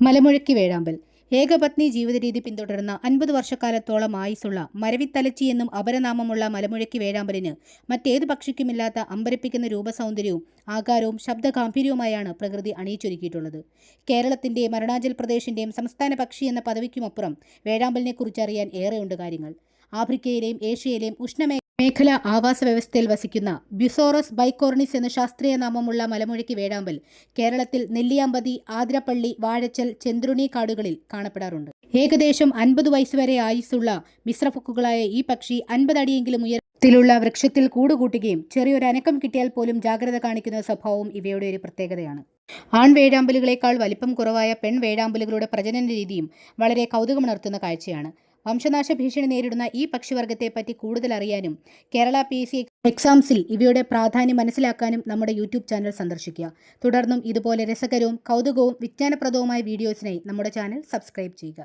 മലമുഴക്കി വേഴാമ്പൽ. ഏകപത്നി ജീവിതരീതി പിന്തുടരുന്ന അൻപത് വർഷക്കാലത്തോളം ആയുസുള്ള മരവിത്തലച്ചി എന്നും അപരനാമമുള്ള മലമുഴക്കി വേഴാമ്പലിന് മറ്റേത് പക്ഷിക്കുമില്ലാത്ത അമ്പരപ്പിക്കുന്ന രൂപസൗന്ദര്യവും ആകാരവും ശബ്ദഗാംഭീര്യവുമായാണ് പ്രകൃതി അണിയിച്ചൊരുക്കിയിട്ടുള്ളത്. കേരളത്തിന്റെയും അരുണാചൽ പ്രദേശിന്റെയും സംസ്ഥാന പക്ഷി എന്ന പദവിക്കുമപ്പുറം വേഴാമ്പലിനെ കുറിച്ചറിയാൻ ഏറെയുണ്ട് കാര്യങ്ങൾ. ആഫ്രിക്കയിലെയും ഏഷ്യയിലെയും ഉഷ്ണമേ മേഖല ആവാസ വ്യവസ്ഥയിൽ വസിക്കുന്ന ബ്യുസോറസ് ബൈക്കോർണിസ് എന്ന ശാസ്ത്രീയ നാമമുള്ള മലമുഴക്കി വേഴാമ്പൽ കേരളത്തിൽ നെല്ലിയാമ്പതി ആതിരപ്പള്ളി വാഴച്ചൽ ചെന്തുരുണി കാടുകളിൽ കാണപ്പെടാറുണ്ട്. ഏകദേശം അൻപത് വയസ്സുവരെ ആയുസ്സുള്ള മിശ്രഫുക്കുകളായ ഈ പക്ഷി അൻപത് അടിയെങ്കിലും ഉയരത്തിലുള്ള വൃക്ഷത്തിൽ കൂടുകൂട്ടുകയും ചെറിയൊരു അനക്കം കിട്ടിയാൽ പോലും ജാഗ്രത കാണിക്കുന്ന സ്വഭാവവും ഇവയുടെ ഒരു പ്രത്യേകതയാണ്. ആൺ വേഴാമ്പലുകളേക്കാൾ വലിപ്പം കുറവായ പെൺ വേഴാമ്പലുകളുടെ പ്രജനന രീതിയും വളരെ കൗതുകമുണർത്തുന്ന കാഴ്ചയാണ്. വംശനാശ ഭീഷണി നേരിടുന്ന ഈ പക്ഷിവർഗത്തെ പറ്റി കൂടുതൽ അറിയാനും കേരള പി എസ് സി എക്സാംസിൽ ഇവയുടെ പ്രാധാന്യം മനസ്സിലാക്കാനും നമ്മുടെ യൂട്യൂബ് ചാനൽ സന്ദർശിക്കുക. തുടർന്നും ഇതുപോലെ രസകരവും കൗതുകവും വിജ്ഞാനപ്രദവുമായ വീഡിയോസിനായി നമ്മുടെ ചാനൽ സബ്സ്ക്രൈബ് ചെയ്യുക.